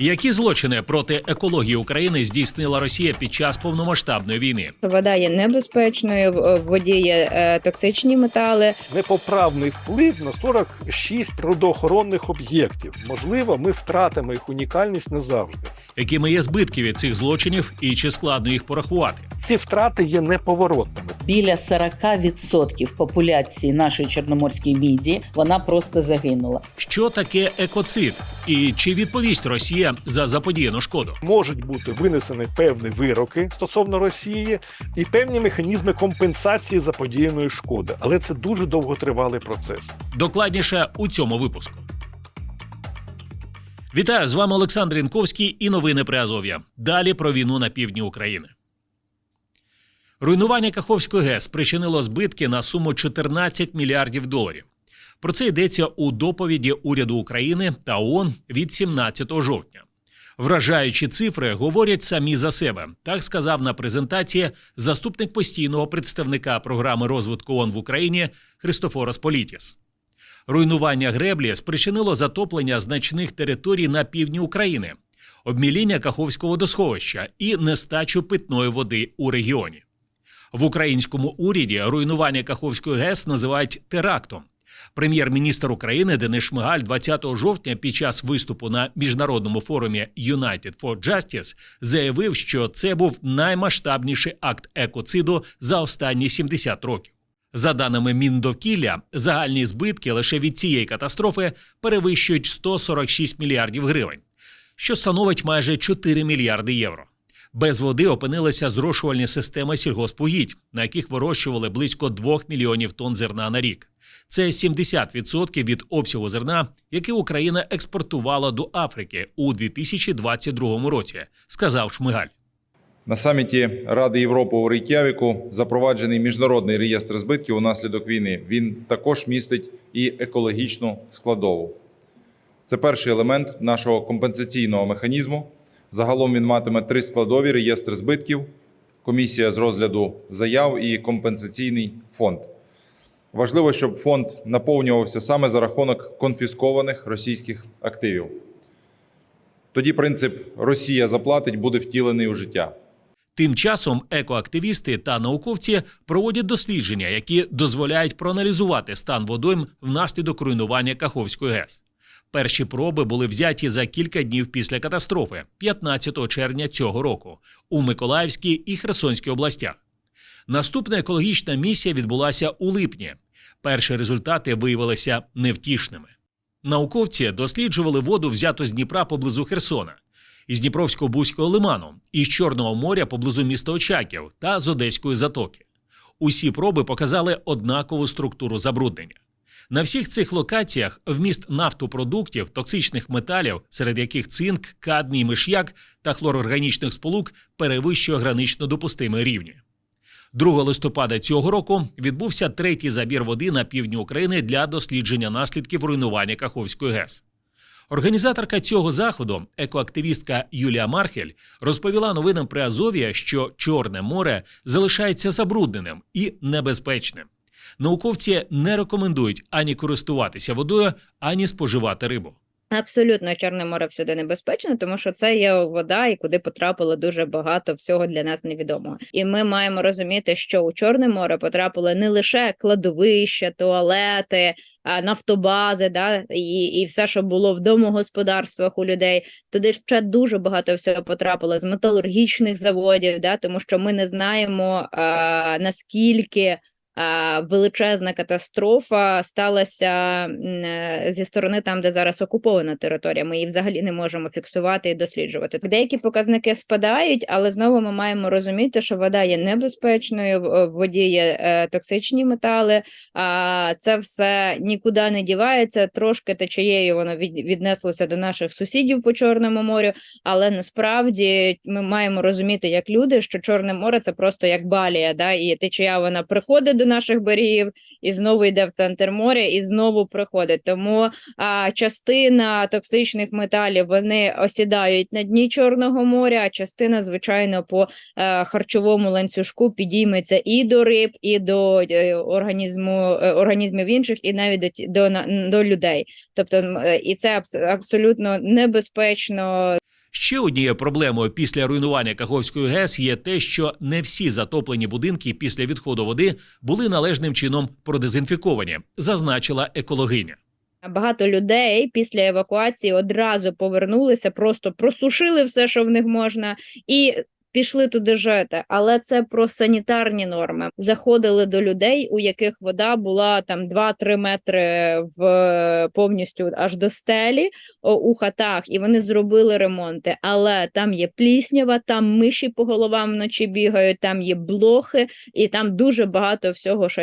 Які злочини проти екології України здійснила Росія під час повномасштабної війни? Вода є небезпечною, в воді є е, токсичні метали. непоправний вплив на 46 природоохоронних об'єктів. Можливо, ми втратимо їх унікальність назавжди. Якими є збитки від цих злочинів і чи складно їх порахувати? Ці втрати є неповоротними. Біля 40% популяції нашої чорноморської міді вона просто загинула. Що таке екоцид? І чи відповість Росія за заподіяну шкоду? Можуть бути винесені певні вироки стосовно Росії і певні механізми компенсації заподіяної шкоди, але це дуже довготривалий процес. Докладніше у цьому випуску. Вітаю з вами Олександр Інковський і новини Приазов'я. Далі про війну на півдні України. Руйнування Каховської ГЕС спричинило збитки на суму 14 мільярдів доларів. Про це йдеться у доповіді уряду України та ООН від 17 жовтня. Вражаючі цифри говорять самі за себе. Так сказав на презентації заступник постійного представника програми розвитку ООН в Україні Христофорос Політіс. Руйнування греблі спричинило затоплення значних територій на півдні України, обміління Каховського водосховища і нестачу питної води у регіоні. В українському уряді руйнування Каховської ГЕС називають терактом. Прем'єр-міністр України Денис Шмигаль 20 жовтня під час виступу на міжнародному форумі United for Justice заявив, що це був наймасштабніший акт екоциду за останні 70 років. За даними Міндовкілля, загальні збитки лише від цієї катастрофи перевищують 146 мільярдів гривень, що становить майже 4 мільярди євро. Без води опинилися зрошувальні системи сільгоспугідь, на яких вирощували близько 2 мільйонів тонн зерна на рік. Це 70% від обсягу зерна, який Україна експортувала до Африки у 2022 році, сказав Шмигаль. На саміті Ради Європи у Рейк'явіку запроваджений міжнародний реєстр збитків унаслідок війни. Він також містить і екологічну складову. Це перший елемент нашого компенсаційного механізму. Загалом він матиме три складові: реєстр збитків, комісія з розгляду заяв і компенсаційний фонд. Важливо, щоб фонд наповнювався саме за рахунок конфіскованих російських активів. Тоді принцип Росія заплатить буде втілений у життя. Тим часом екоактивісти та науковці проводять дослідження, які дозволяють проаналізувати стан водойм внаслідок руйнування Каховської ГЕС. Перші проби були взяті за кілька днів після катастрофи, 15 червня цього року, у Миколаївській і Херсонській областях. Наступна екологічна місія відбулася у липні. Перші результати виявилися невтішними. Науковці досліджували воду, взяту з Дніпра поблизу Херсона, із Дніпровського бузького лиману, із Чорного моря поблизу міста Очаків та з Одеської затоки. Усі проби показали однакову структуру забруднення. На всіх цих локаціях вміст нафтопродуктів, токсичних металів, серед яких цинк, кадмій, миш'як та хлорорганічних сполук перевищує гранично допустимі рівні. 2 листопада цього року відбувся третій забір води на півдні України для дослідження наслідків руйнування Каховської ГЕС. Організаторка цього заходу, екоактивістка Юлія Мархель, розповіла новинам при Азовія, що Чорне море залишається забрудненим і небезпечним. Науковці не рекомендують ані користуватися водою, ані споживати рибу. Абсолютно Чорне море всюди небезпечно, тому що це є вода, і куди потрапило дуже багато всього для нас невідомого. І ми маємо розуміти, що у Чорне море потрапили не лише кладовища, туалети, нафтобази, да і, і все, що було в домогосподарствах у людей. Туди ще дуже багато всього потрапило з металургічних заводів, да, тому що ми не знаємо а, наскільки. Величезна катастрофа сталася е, зі сторони там, де зараз окупована територія. Ми її взагалі не можемо фіксувати і досліджувати. Деякі показники спадають, але знову ми маємо розуміти, що вода є небезпечною, в воді є е, токсичні метали. А це все нікуди не дівається. Трошки течією воно від, віднеслося до наших сусідів по Чорному морю. Але насправді ми маємо розуміти, як люди, що Чорне море це просто як балія, да, і течія вона приходить до наших берегів і знову йде в центр моря, і знову приходить. Тому а, частина токсичних металів вони осідають на дні Чорного моря, а частина, звичайно, по е, харчовому ланцюжку підійметься і до риб, і до е, організму е, організмів інших, і навіть до, до, до людей. Тобто, і це абсолютно небезпечно Ще однією проблемою після руйнування Каховської ГЕС є те, що не всі затоплені будинки після відходу води були належним чином продезінфіковані, зазначила екологиня. Багато людей після евакуації одразу повернулися, просто просушили все, що в них можна, і пішли туди жити. Але це про санітарні норми. Заходили до людей, у яких вода була там 2-3 метри в повністю аж до стелі у хатах, і вони зробили ремонти. Але там є пліснява, там миші по головам вночі бігають, там є блохи, і там дуже багато всього, що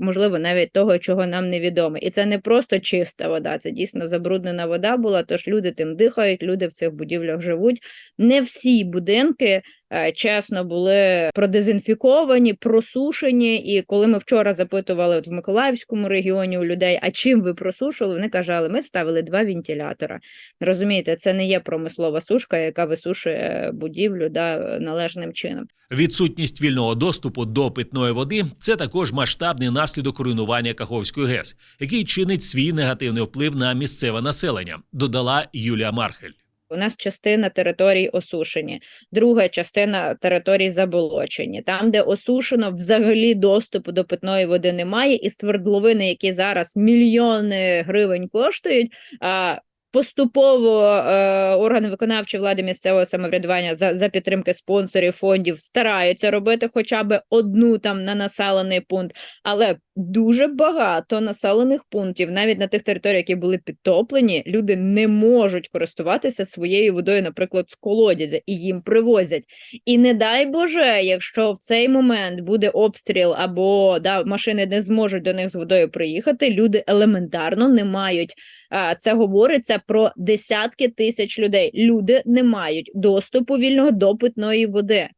можливо, навіть того, чого нам невідомо. І це не просто чиста вода, це дійсно забруднена вода була. Тож люди тим дихають, люди в цих будівлях живуть. Не всі будинки. Е, Чесно, були продезінфіковані, просушені. І коли ми вчора запитували от в Миколаївському регіоні у людей, а чим ви просушили, вони казали, ми ставили два вентилятора. Розумієте, це не є промислова сушка, яка висушує будівлю да, належним чином. Відсутність вільного доступу до питної води це також масштабний наслідок руйнування Каховської ГЕС, який чинить свій негативний вплив на місцеве населення, додала Юлія Мархель. У нас частина територій осушені, друга частина територій заболочені. Там, де осушено, взагалі доступу до питної води немає, і ствердловини, які зараз мільйони гривень коштують. Поступово е, органи виконавчої влади місцевого самоврядування за, за підтримки спонсорів фондів стараються робити хоча б одну там на населений пункт, але дуже багато населених пунктів, навіть на тих територіях, які були підтоплені, люди не можуть користуватися своєю водою, наприклад, з колодязя, і їм привозять. І не дай Боже, якщо в цей момент буде обстріл або да, машини не зможуть до них з водою приїхати, люди елементарно не мають. Це говориться про десятки тисяч людей. Люди не мають доступу вільного до питної води.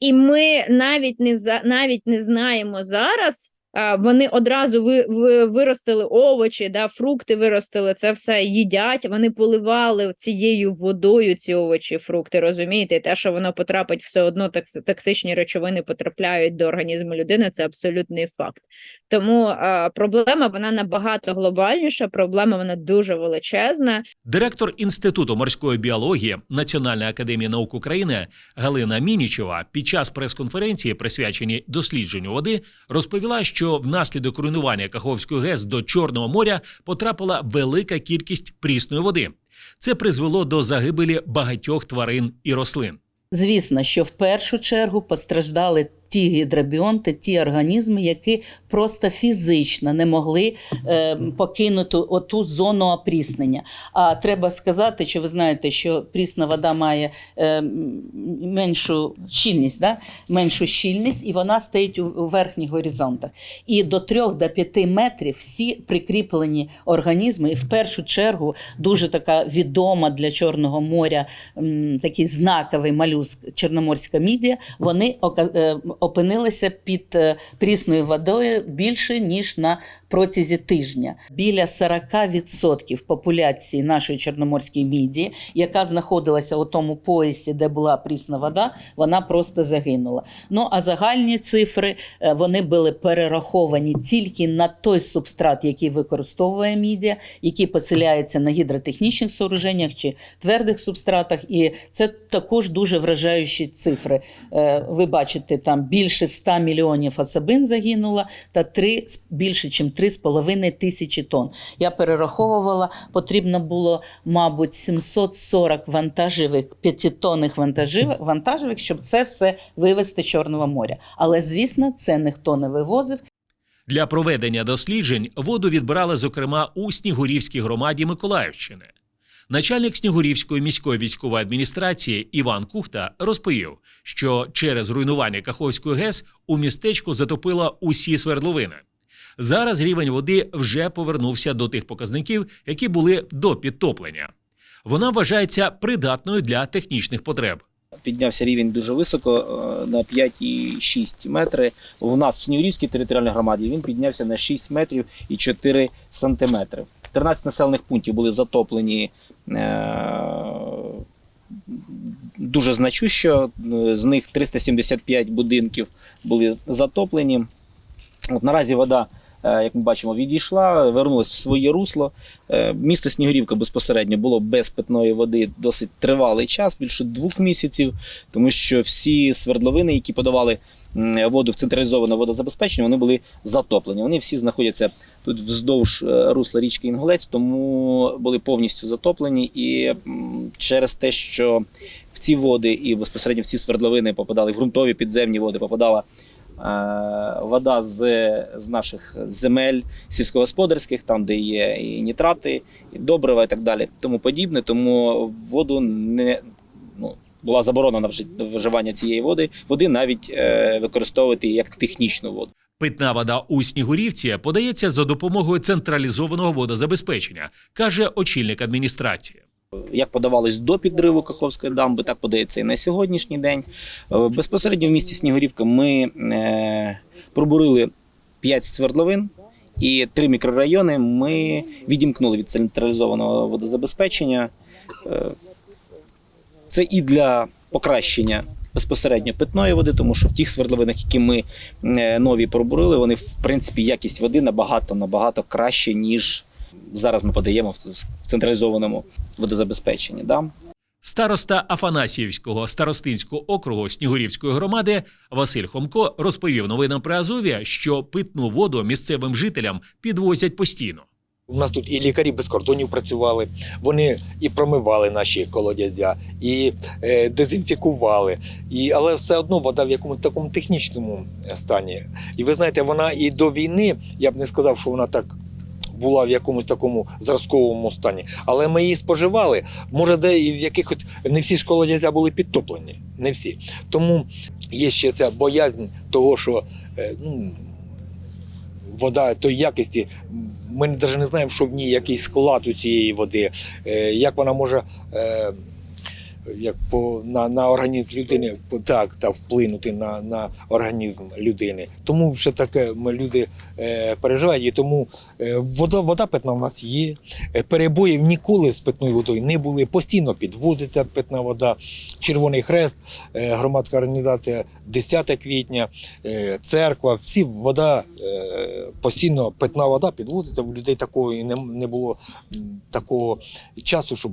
І ми навіть не за навіть не знаємо зараз. Вони одразу ви, ви, виростили овочі, да, фрукти виростили, це все їдять. Вони поливали цією водою ці овочі, фрукти. Розумієте, те, що воно потрапить, все одно токс- токсичні речовини потрапляють до організму людини. Це абсолютний факт. Тому а, проблема вона набагато глобальніша. Проблема вона дуже величезна. Директор Інституту морської біології Національної академії наук України Галина Мінічева під час прес-конференції, присвяченій дослідженню води, розповіла, що внаслідок руйнування Каховської ГЕС до Чорного моря потрапила велика кількість прісної води. Це призвело до загибелі багатьох тварин і рослин. Звісно, що в першу чергу постраждали ті гідробіонти, ті організми, які просто фізично не могли е, покинути оту зону опріснення. А треба сказати, що ви знаєте, що прісна вода має е, меншу щільність, да? меншу щільність, і вона стоїть у, у верхніх горизонтах. І до 3 до 5 метрів всі прикріплені організми, і в першу чергу дуже така відома для Чорного моря такий знаковий молюск Чорноморська мідія, вони е, опинилися під е, прісною водою більше ніж на протязі тижня. Біля 40% популяції нашої чорноморської мідії, яка знаходилася у тому поясі, де була прісна вода, вона просто загинула. Ну а загальні цифри е, вони були перераховані тільки на той субстрат, який використовує мідія, який поселяється на гідротехнічних сооруженнях чи твердих субстратах. І це також дуже вражаючі цифри. Е, Ви бачите, там більше 100 мільйонів особин загинуло та 3, більше, ніж 3,5 тисячі тонн. Я перераховувала, потрібно було, мабуть, 740 вантажівок, п'ятитонних вантажівок, вантажівок, щоб це все вивезти з Чорного моря. Але, звісно, це ніхто не вивозив. Для проведення досліджень воду відбирали, зокрема, у Снігурівській громаді Миколаївщини. Начальник Снігурівської міської військової адміністрації Іван Кухта розповів, що через руйнування Каховської ГЕС у містечку затопило усі свердловини. Зараз рівень води вже повернувся до тих показників, які були до підтоплення. Вона вважається придатною для технічних потреб. Піднявся рівень дуже високо е, на 5,6 метри. У нас в Снігурівській територіальній громаді він піднявся на 6 метрів і 4 сантиметри. 13 населених пунктів були затоплені е, дуже значущо. З них 375 будинків були затоплені. От наразі вода як ми бачимо, відійшла, вернулась в своє русло. Е, Місто Снігурівка безпосередньо було без питної води досить тривалий час, більше двох місяців, тому що всі свердловини, які подавали воду в централізоване водозабезпечення, вони були затоплені. Вони всі знаходяться тут вздовж е, русла річки Інгулець, тому були повністю затоплені. І через те, що в ці води і безпосередньо в ці свердловини попадали в ґрунтові підземні води, попадала е, вода з, з наших земель сільськогосподарських, там де є і нітрати, і добрива, і так далі, тому подібне. Тому воду не ну, була заборонена вжи- вживання цієї води, води навіть е, використовувати як технічну воду. Питна вода у Снігурівці подається за допомогою централізованого водозабезпечення, каже очільник адміністрації. Як подавалось до підриву Каховської дамби, так подається і на сьогоднішній день. Е, Безпосередньо в місті Снігурівка ми е, пробурили 5 свердловин і три мікрорайони ми відімкнули від централізованого водозабезпечення. Е, Це і для покращення безпосередньо питної води, тому що в тих свердловинах, які ми нові пробурили, вони в принципі якість води набагато набагато краще, ніж зараз ми подаємо в централізованому водозабезпеченні. Да? Староста Афанасіївського старостинського округу Снігурівської громади Василь Хомко розповів новинам при Азові, що питну воду місцевим жителям підвозять постійно. У нас тут і лікарі без кордонів працювали, вони і промивали наші колодязя, і е, дезінфікували. І, але все одно вода в якомусь такому технічному стані. І ви знаєте, вона і до війни, я б не сказав, що вона так була в якомусь такому зразковому стані. Але ми її споживали. Може, де і в якихось не всі школи колодязя були підтоплені. Не всі. Тому є ще ця боязнь того, що е, ну, вода тої якості. Ми навіть не знаємо, що в ній який склад у цієї води, е, як вона може е, як по, на, на організм людини по- так, та вплинути на, на організм людини. Тому вже таке люди е, переживають. І тому е, вода, вода питна в нас є. Е, Перебоїв ніколи з питною водою не були. Постійно підводиться питна вода. Червоний Хрест, е, громадська організація 10 квітня, е, церква. Всі вода е, постійно питна вода підводиться. У людей такого і не, не було такого часу, щоб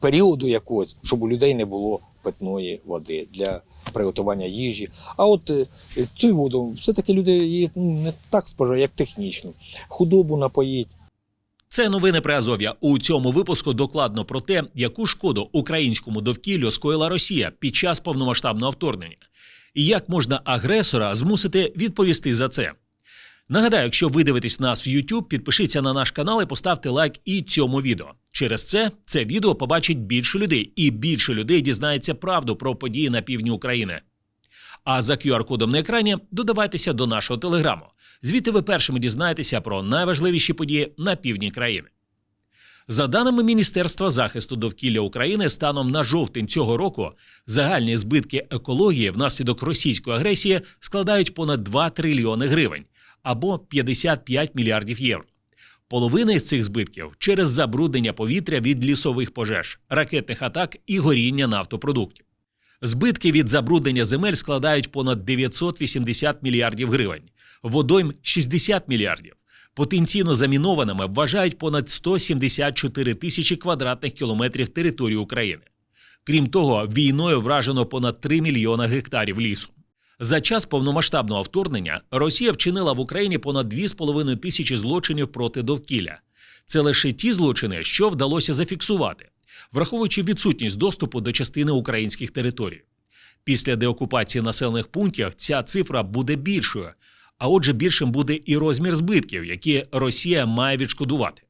періоду якогось, щоб у людей не було питної води для приготування їжі. А от е, цю воду все-таки люди її ну, не так споживають, як технічну. Худобу напоїть. Це новини при Азов'я. У цьому випуску докладно про те, яку шкоду українському довкіллю скоїла Росія під час повномасштабного вторгнення, і як можна агресора змусити відповісти за це. Нагадаю, якщо ви дивитесь нас в YouTube, підпишіться на наш канал і поставте лайк і цьому відео. Через це це відео побачить більше людей, і більше людей дізнається правду про події на півдні України. А за QR-кодом на екрані додавайтеся до нашого телеграму. Звідти ви першими дізнаєтеся про найважливіші події на півдні країни. За даними Міністерства захисту довкілля України, станом на жовтень цього року загальні збитки екології внаслідок російської агресії складають понад 2 трильйони гривень або 55 мільярдів євро. Половина із цих збитків через забруднення повітря від лісових пожеж, ракетних атак і горіння нафтопродуктів. Збитки від забруднення земель складають понад 980 мільярдів гривень, водойм 60 мільярдів. Потенційно замінованими вважають понад 174 тисячі квадратних кілометрів території України. Крім того, війною вражено понад 3 мільйона гектарів лісу. За час повномасштабного вторгнення Росія вчинила в Україні понад 2,5 тисячі злочинів проти довкілля. Це лише ті злочини, що вдалося зафіксувати, враховуючи відсутність доступу до частини українських територій. Після деокупації населених пунктів ця цифра буде більшою, а отже, більшим буде і розмір збитків, які Росія має відшкодувати.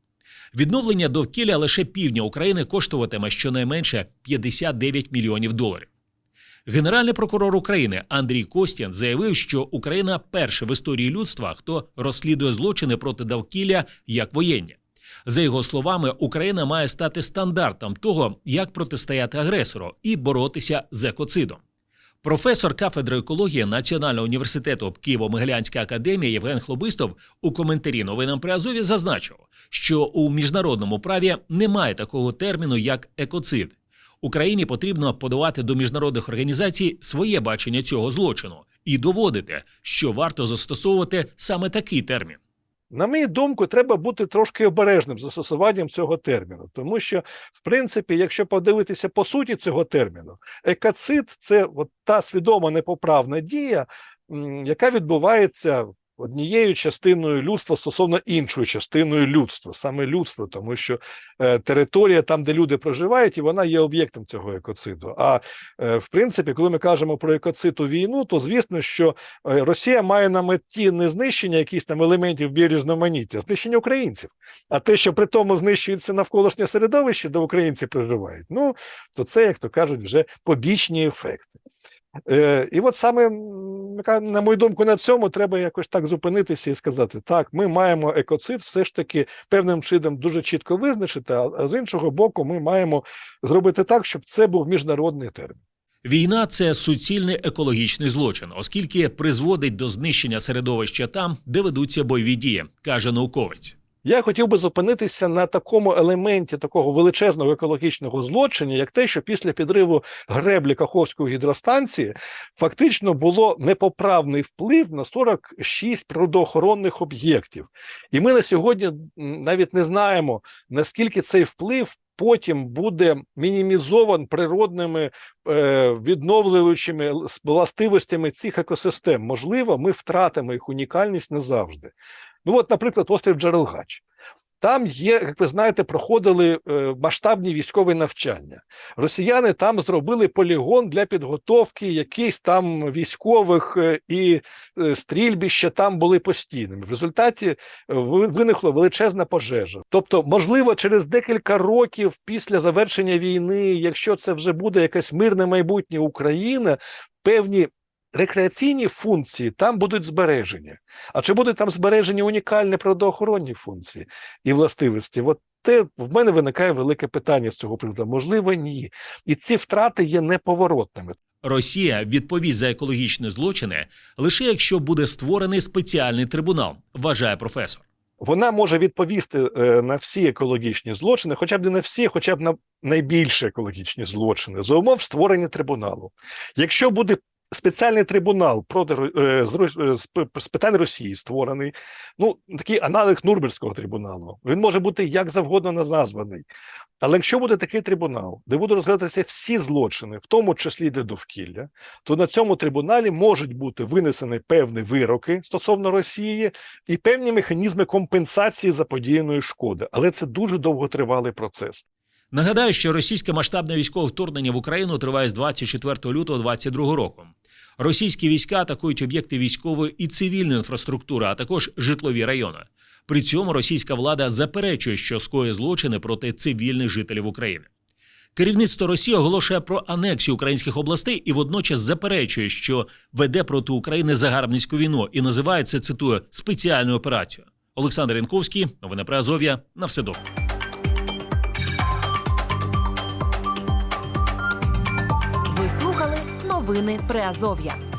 Відновлення довкілля лише півдня України коштуватиме щонайменше 59 мільйонів доларів. Генеральний прокурор України Андрій Костян заявив, що Україна перша в історії людства, хто розслідує злочини проти довкілля як воєнні. За його словами, Україна має стати стандартом того, як протистояти агресору і боротися з екоцидом. Професор кафедри екології Національного університету Києво-Могилянська академія Євген Хлобистов у коментарі новинам при Азові зазначив, що у міжнародному праві немає такого терміну, як екоцид. Україні потрібно подавати до міжнародних організацій своє бачення цього злочину і доводити, що варто застосовувати саме такий термін. На мою думку, треба бути трошки обережним з застосуванням цього терміну, тому що, в принципі, якщо подивитися по суті цього терміну, екоцид це от та свідома непоправна дія, яка відбувається однією частиною людства стосовно іншою частиною людства, саме людства, тому що е, територія там, де люди проживають, і вона є об'єктом цього екоциду. А е, в принципі, коли ми кажемо про екоцид у війну, то звісно, що е, Росія має на меті не знищення якихось там елементів біорізноманіття, а знищення українців. А те, що при тому знищується навколишнє середовище, де українці проживають, ну то це, як то кажуть, вже побічні ефекти. Е, і от саме, на мою думку, на цьому треба якось так зупинитися і сказати: так, ми маємо екоцид все ж таки певним чином дуже чітко визначити, а, з іншого боку, ми маємо зробити так, щоб це був міжнародний термін. Війна це суцільний екологічний злочин, оскільки призводить до знищення середовища там, де ведуться бойові дії, каже науковець. Я хотів би зупинитися на такому елементі такого величезного екологічного злочину, як те, що після підриву греблі Каховської гідростанції фактично було непоправний вплив на 46 природоохоронних об'єктів. І ми на сьогодні навіть не знаємо, наскільки цей вплив потім буде мінімізован природними е, відновлюючими властивостями цих екосистем. Можливо, ми втратимо їх унікальність назавжди. Ну, от, наприклад, острів Джерелгач. Там є, як ви знаєте, проходили е, масштабні військові навчання. Росіяни там зробили полігон для підготовки якихось там військових е, і е, стрільбища там були постійними. В результаті ви- виникла величезна пожежа. Тобто, можливо, через декілька років після завершення війни, якщо це вже буде якесь мирне майбутнє України, певні рекреаційні функції там будуть збережені. А чи будуть там збережені унікальні природоохоронні функції і властивості? От те в мене виникає велике питання з цього приводу. Можливо, ні. І ці втрати є неповоротними. Росія відповість за екологічні злочини лише якщо буде створений спеціальний трибунал, вважає професор. Вона може відповісти е, на всі екологічні злочини, хоча б не на всі, хоча б на найбільші екологічні злочини, за умов створення трибуналу. Якщо буде спеціальний трибунал проти Ро- е, е, з питань Росії створений, ну такий аналог Нурнберзького трибуналу, він може бути як завгодно названий. Але якщо буде такий трибунал, де будуть розглядатися всі злочини, в тому числі для довкілля, то на цьому трибуналі можуть бути винесені певні вироки стосовно Росії і певні механізми компенсації заподіяної шкоди. Але це дуже довготривалий процес. Нагадаю, що російське масштабне військове вторгнення в Україну триває з 24 лютого 2022 року. Російські війська атакують об'єкти військової і цивільної інфраструктури, а також житлові райони. При цьому російська влада заперечує, що скоює злочини проти цивільних жителів України. Керівництво Росії оголошує про анексію українських областей і водночас заперечує, що веде проти України загарбницьку війну і називає це цитую спеціальною операцією. Олександр Янковський, новини Азов'я. На все добре. Новини Приазов'я.